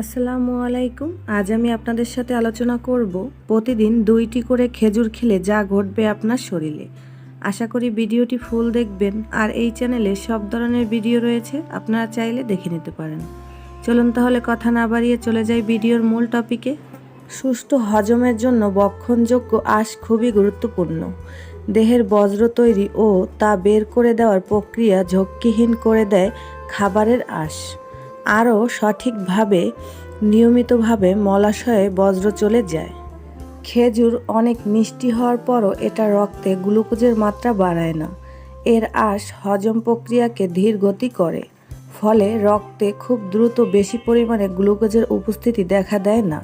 আসসালামু আলাইকুম। আজ আমি আপনাদের সাথে আলোচনা করব প্রতিদিন দুইটি করে খেজুর খেলে যা ঘটবে আপনার শরীরে। আশা করি ভিডিওটি ফুল দেখবেন আর এই চ্যানেলে সব ধরনের ভিডিও রয়েছে, আপনারা চাইলে দেখে নিতে পারেন। চলুন তাহলে কথা না বাড়িয়ে চলে যাই ভিডিওর মূল টপিকে। সুষ্ঠু হজমের জন্য বক্ষণযোগ্য আঁশ খুবই গুরুত্বপূর্ণ। দেহের বজ্র তৈরি ও তা বের করে দেওয়ার প্রক্রিয়া ঝক্কিহীন করে দেয় খাবারের আঁশ। আরও সঠিকভাবে, নিয়মিতভাবে মলাশয়ে বজ্র চলে যায়। খেজুর অনেক মিষ্টি হওয়ার পরও এটা রক্তে গ্লুকোজের মাত্রা বাড়ায় না। এর আঁশ হজম প্রক্রিয়াকে ধীর গতি করে, ফলে রক্তে খুব দ্রুত বেশি পরিমাণে গ্লুকোজের উপস্থিতি দেখা দেয় না।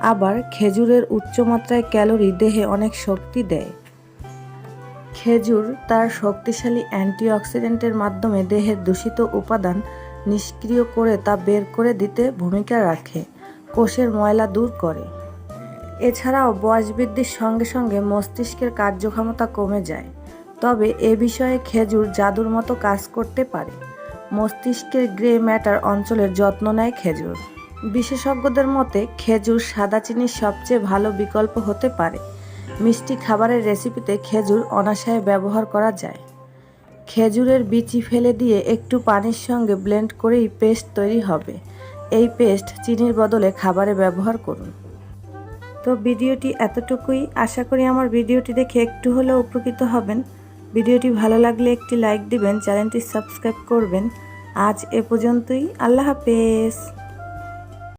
আবার খেজুরের উচ্চমাত্রায় ক্যালোরি দেহে অনেক শক্তি দেয়। খেজুর তার শক্তিশালী অ্যান্টিঅক্সিডেন্টের মাধ্যমে দেহের দূষিত উপাদান নিষ্ক্রিয় করে তা বের করে দিতে ভূমিকা রাখে, কোষের ময়লা দূর করে। এছাড়াও বয়স বৃদ্ধির সঙ্গে সঙ্গে মস্তিষ্কের কার্যক্ষমতা কমে যায়। তবে এ বিষয়ে খেজুর জাদুর মতো কাজ করতে পারে। মস্তিষ্কের গ্রে ম্যাটার অঞ্চলের যত্ন নেয় খেজুর। বিশেষজ্ঞদের মতে, খেজুর সাদা চিনির সবচেয়ে ভালো বিকল্প হতে পারে। মিষ্টি খাবারের রেসিপিতে খেজুর অনাশয়ে ব্যবহার করা যায়। খেজুরের বিচি ফেলে দিয়ে একটু পানির সঙ্গে ব্লেন্ড করেই পেস্ট তৈরি হবে। এই পেস্ট চিনির বদলে খাবারে ব্যবহার করুন। তো ভিডিওটি এতটুকুই। আশা করি আমার ভিডিওটি দেখে একটু হলেও উপকৃত হবেন। ভিডিওটি ভালো লাগলে একটি লাইক দিবেন, চ্যানেলটি সাবস্ক্রাইব করবেন। আজ এ পর্যন্তই। আল্লাহ হাফেজ।